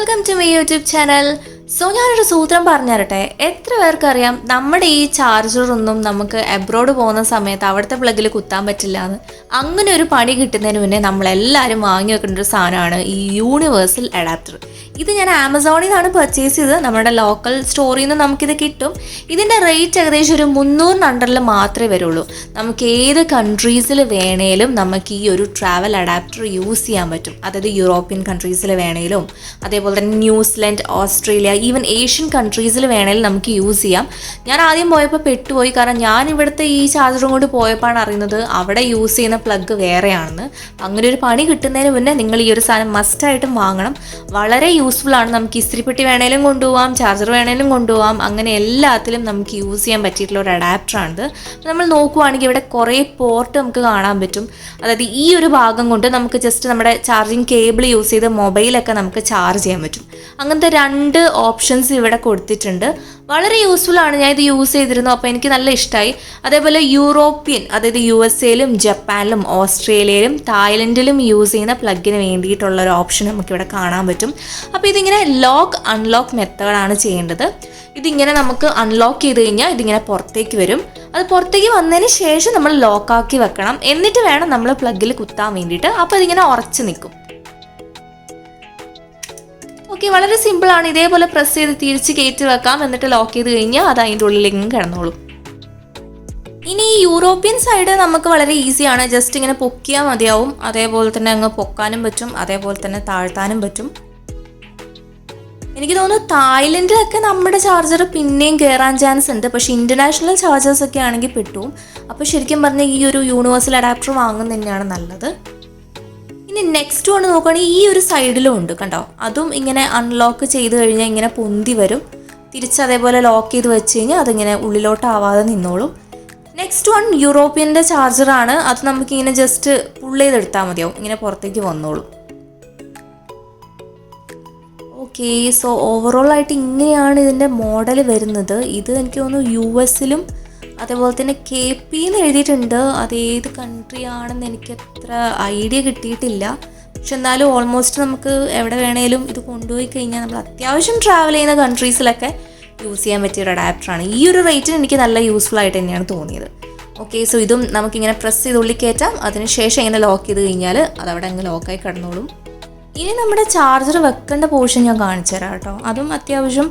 welcome to my YouTube channel so ഞാനൊരു സൂത്രം പറഞ്ഞു തരട്ടെ എത്ര പേർക്കറിയാം നമ്മുടെ ഈ ചാർജറൊന്നും നമുക്ക് എബ്രോഡ് പോകുന്ന സമയത്ത് അവിടുത്തെ പ്ലഗിൽ കുത്താൻ പറ്റില്ല എന്ന്. അങ്ങനെ ഒരു പണി കിട്ടുന്നതിന് മുന്നേ നമ്മളെല്ലാവരും വാങ്ങി വെക്കേണ്ട ഒരു സാധനമാണ് ഈ യൂണിവേഴ്സൽ അഡാപ്റ്റർ ഇത് ഞാൻ ആമസോണിൽ നിന്നാണ് പർച്ചേസ് ചെയ്തത്. നമ്മുടെ ലോക്കൽ സ്റ്റോറിൽ നിന്ന് നമുക്കിത് കിട്ടും. ഇതിന്റെ റേറ്റ് ഏകദേശം ഒരു മുന്നൂറിന് അണ്ടറിൽ മാത്രമേ വരുള്ളൂ. നമുക്ക് ഏത് കൺട്രീസിൽ വേണേലും നമുക്ക് ഈ ഒരു ട്രാവൽ അഡാപ്റ്റർ യൂസ് ചെയ്യാൻ പറ്റും. അതായത് യൂറോപ്യൻ കൺട്രീസിൽ വേണേലും. അതേപോലെ തന്നെ New Zealand Australia even Asian കൺട്രീസിൽ വേണേലും നമുക്ക് യൂസ് ചെയ്യാം. ഞാൻ ആദ്യം പോയപ്പോൾ പെട്ടുപോയി. കാരണം ഞാൻ ഇവിടുത്തെ ഈ ചാർജറും കൊണ്ട് പോയപ്പോഴാണ് അറിയുന്നത് അവിടെ യൂസ് ചെയ്യുന്ന പ്ലഗ് വേറെയാണെന്ന്. അങ്ങനെ ഒരു പണി കിട്ടുന്നതിന് മുന്നേ നിങ്ങൾ ഈ ഒരു സാധനം മസ്റ്റായിട്ടും വാങ്ങണം. വളരെ യൂസ്ഫുൾ ആണ്. നമുക്ക് ഇസ്തിരിപ്പെട്ടി വേണേലും കൊണ്ടുപോകാം ചാർജർ വേണേലും കൊണ്ടുപോകാം അങ്ങനെ എല്ലാത്തിലും നമുക്ക് യൂസ് ചെയ്യാൻ പറ്റിയിട്ടുള്ള ഒരു അഡാപ്റ്ററാണിത് നമ്മൾ നോക്കുവാണെങ്കിൽ ഇവിടെ കുറേ പോർട്ട് നമുക്ക് കാണാൻ പറ്റും. അതായത് ഈ ഒരു ഭാഗം കൊണ്ട് നമുക്ക് ജസ്റ്റ് നമ്മുടെ ചാർജിങ് കേബിൾ യൂസ് ചെയ്ത് മൊബൈലൊക്കെ നമുക്ക് ചാർജ് ചെയ്യാൻ പറ്റും. അങ്ങനത്തെ രണ്ട് ഓപ്ഷൻസ് ഇവിടെ കൊടുത്തിട്ടുണ്ട്. വളരെ യൂസ്ഫുൾ ആണ്. ഞാൻ ഇത് യൂസ് ചെയ്തിരുന്നു. അപ്പോൾ എനിക്ക് നല്ല ഇഷ്ടമായി അതേപോലെ യൂറോപ്യൻ അതായത് യു എസ് എയിലും ജപ്പാനിലും ഓസ്ട്രേലിയയിലും തായ്ലൻഡിലും യൂസ് ചെയ്യുന്ന പ്ലഗിന് വേണ്ടിയിട്ടുള്ള ഒരു ഓപ്ഷൻ നമുക്കിവിടെ കാണാൻ പറ്റും. അപ്പോൾ ഇതിങ്ങനെ ലോക്ക് അൺലോക്ക് മെത്തേഡാണ് ചെയ്യേണ്ടത്. ഇതിങ്ങനെ നമുക്ക് അൺലോക്ക് ചെയ്ത് കഴിഞ്ഞാൽ ഇതിങ്ങനെ പുറത്തേക്ക് വരും. അത് പുറത്തേക്ക് വന്നതിന് ശേഷം നമ്മൾ ലോക്കാക്കി വെക്കണം. എന്നിട്ട് വേണം നമ്മൾ പ്ലഗിൽ കുത്താൻ വേണ്ടിയിട്ട്. അപ്പോൾ ഇതിങ്ങനെ ഉറച്ച് നിൽക്കും. ഓക്കെ വളരെ സിമ്പിൾ ആണ് ഇതേപോലെ പ്രസ് ചെയ്ത് തിരിച്ച് കയറ്റി വെക്കാം. എന്നിട്ട് ലോക്ക് ചെയ്ത് കഴിഞ്ഞാൽ അത് അതിന്റെ ഉള്ളിലേക്ക് കിടന്നോളും. ഇനി ഈ യൂറോപ്യൻ സൈഡ് നമുക്ക് വളരെ ഈസിയാണ് ജസ്റ്റ് ഇങ്ങനെ പൊക്കിയാൽ മതിയാവും. അതേപോലെ തന്നെ അങ്ങ് പൊക്കാനും പറ്റും. അതേപോലെ തന്നെ താഴ്ത്താനും പറ്റും. എനിക്ക് തോന്നുന്നു തായ്ലൻഡിലൊക്കെ നമ്മുടെ ചാർജർ പിന്നെയും കയറാൻ ചാൻസ് ഉണ്ട്. പക്ഷേ ഇന്റർനാഷണൽ ചാർജേഴ്സൊക്കെ ആണെങ്കിൽ പെട്ടു. അപ്പോൾ ശരിക്കും പറഞ്ഞാൽ ഈ ഒരു യൂണിവേഴ്സൽ അഡാപ്റ്റർ വാങ്ങുന്നത് തന്നെയാണ് നല്ലത്. ഇനി നെക്സ്റ്റ് വൺ നോക്കുകയാണെങ്കിൽ ഈ ഒരു സൈഡിലും ഉണ്ട് കണ്ടോ? അതും ഇങ്ങനെ അൺലോക്ക് ചെയ്ത് കഴിഞ്ഞാൽ ഇങ്ങനെ പൊന്തി വരും. തിരിച്ച് അതേപോലെ ലോക്ക് ചെയ്ത് വെച്ച് കഴിഞ്ഞാൽ അതിങ്ങനെ ഉള്ളിലോട്ടാവാതെ നിന്നോളും. നെക്സ്റ്റ് വൺ യൂറോപ്യന്റെ ചാർജറാണ് അത് നമുക്കിങ്ങനെ ജസ്റ്റ് പുള്ള് ചെയ്തെടുത്താൽ മതിയാവും. ഇങ്ങനെ പുറത്തേക്ക് വന്നോളും. ഓക്കെ സോ ഓവറോൾ ആയിട്ട് ഇങ്ങനെയാണ് ഇതിന്റെ മോഡൽ വരുന്നത്. ഇത് എനിക്ക് തോന്നുന്നു യു എസിലും അതേപോലെ തന്നെ കെ പി എന്ന് എഴുതിയിട്ടുണ്ട്. അത് ഏത് കൺട്രി ആണെന്ന് എനിക്ക് അത്ര ഐഡിയ കിട്ടിയിട്ടില്ല. പക്ഷെ എന്നാലും ഓൾമോസ്റ്റ് നമുക്ക് എവിടെ വേണേലും ഇത് കൊണ്ടുപോയി കഴിഞ്ഞാൽ നമ്മൾ അത്യാവശ്യം ട്രാവൽ ചെയ്യുന്ന കൺട്രീസിലൊക്കെ യൂസ് ചെയ്യാൻ പറ്റിയ ഒരു അഡാപ്റ്ററാണ് ഈ ഒരു റേറ്റിന് എനിക്ക് നല്ല യൂസ്ഫുൾ ആയിട്ട് തന്നെയാണ് തോന്നിയത്. ഓക്കെ സോ ഇതും നമുക്കിങ്ങനെ പ്രസ് ചെയ്ത് ഉള്ളിൽ കയറ്റാം. അതിനുശേഷം ഇങ്ങനെ ലോക്ക് ചെയ്ത് കഴിഞ്ഞാൽ അതവിടെ അങ്ങ് ലോക്കായി കിടന്നോളും. ഇനി നമ്മുടെ ചാർജർ വെക്കേണ്ട പോർഷൻ ഞാൻ കാണിച്ചു തരാം കേട്ടോ. അതും അത്യാവശ്യം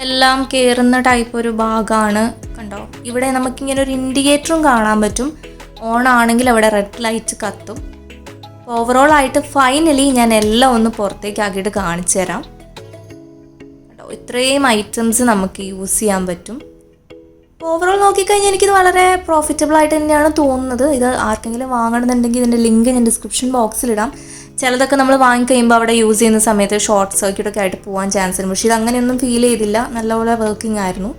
എല്ലാം കയറുന്ന ടൈപ്പ് ഒരു ഭാഗമാണ്. കണ്ടോ ഇവിടെ നമുക്കിങ്ങനെ ഒരു ഇൻഡിക്കേറ്ററും കാണാൻ പറ്റും. ഓൺ ആണെങ്കിൽ അവിടെ റെഡ് ലൈറ്റ് കത്തും. ഓവറോൾ ആയിട്ട് ഫൈനലി ഞാൻ എല്ലാം ഒന്ന് പുറത്തേക്ക് ആക്കിയിട്ട് കാണിച്ചു തരാം. കേട്ടോ ഇത്രയും ഐറ്റംസ് നമുക്ക് യൂസ് ചെയ്യാൻ പറ്റും. ഓവറോൾ നോക്കിക്കഴിഞ്ഞാൽ എനിക്കിത് വളരെ പ്രോഫിറ്റബിൾ ആയിട്ട് തന്നെയാണ് തോന്നുന്നത്. ഇത് ആർക്കെങ്കിലും വാങ്ങണമെന്നുണ്ടെങ്കിൽ ഇതിന്റെ ലിങ്ക് ഞാൻ ഡിസ്ക്രിപ്ഷൻ ബോക്സിലിടാം ചിലതൊക്കെ നമ്മൾ വാങ്ങിക്കഴിയുമ്പോൾ അവിടെ യൂസ് ചെയ്യുന്ന സമയത്ത് ഷോർട്ട് സർക്യൂട്ടൊക്കെ ആയിട്ട് പോകാൻ ചാൻസ് ഉണ്ട്. പക്ഷേ ഇത് അങ്ങനെയൊന്നും ഫീൽ ചെയ്തില്ല. നല്ലപോലെ വർക്കിംഗ് ആയിരുന്നു.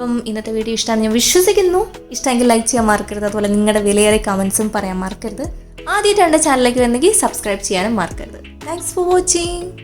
അപ്പം ഇന്നത്തെ വീഡിയോ ഇഷ്ടമാണ് ഞാൻ വിശ്വസിക്കുന്നു. ഇഷ്ടമെങ്കിൽ ലൈക്ക് ചെയ്യാൻ മറക്കരുത്. അതുപോലെ നിങ്ങളുടെ വിലയേറിയ കമൻസും പറയാൻ മറക്കരുത്. ആദ്യമായിട്ട് എന്റെ ചാനലിലേക്ക് വന്നെങ്കിൽ സബ്സ്ക്രൈബ് ചെയ്യാനും മറക്കരുത്. Thanks for watching